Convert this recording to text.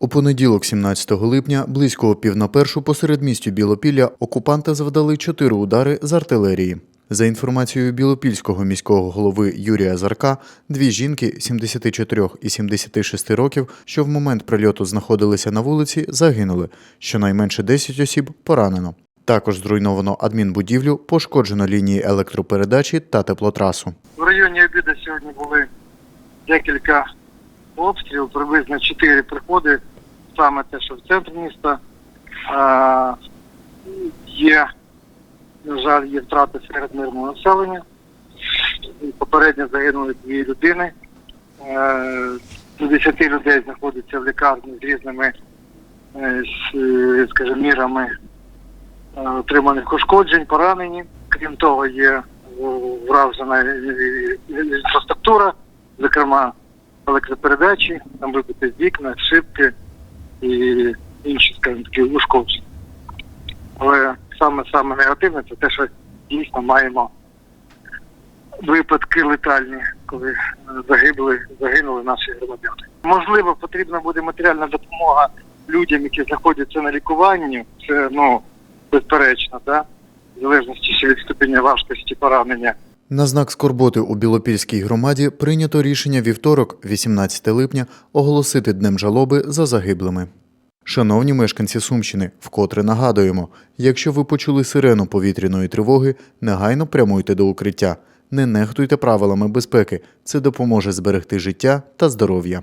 У понеділок, 17 липня, близько пів на першу посеред містю Білопілля окупанти завдали чотири удари з артилерії. За інформацією білопільського міського голови Юрія Зарка, дві жінки 74 і 76 років, що в момент прильоту знаходилися на вулиці, загинули. Щонайменше 10 осіб поранено. Також зруйновано адмінбудівлю, пошкоджено лінії електропередачі та теплотрасу. В районі обіду сьогодні були декілька обстрілів, приблизно 4 приходи, саме те, що в центрі міста. А, є, на жаль, є втрати серед мирного населення. Попередньо загинули дві людини. Е, До 10 людей знаходяться в лікарні з різними, е, е, скажімо, мірами отриманих ушкоджень, поранені. Крім того, є вражена інфраструктура, зокрема електропередачі, там вибиті вікна, шибки і інші, скажімо такі, ушкодження. Але саме саме негативне це те, що дійсно маємо випадки летальні, коли загибли, загинули наші громадяни. Можливо, потрібна буде матеріальна допомога людям, які знаходяться на лікуванні. Це ну безперечно, да? в залежності від ступеня важкості поранення. На знак скорботи у Білопільській громаді прийнято рішення вівторок, 18 липня, оголосити днем жалоби за загиблими. Шановні мешканці Сумщини, вкотре нагадуємо, якщо ви почули сирену повітряної тривоги, негайно прямуйте до укриття. Не нехтуйте правилами безпеки. Це допоможе зберегти життя та здоров'я.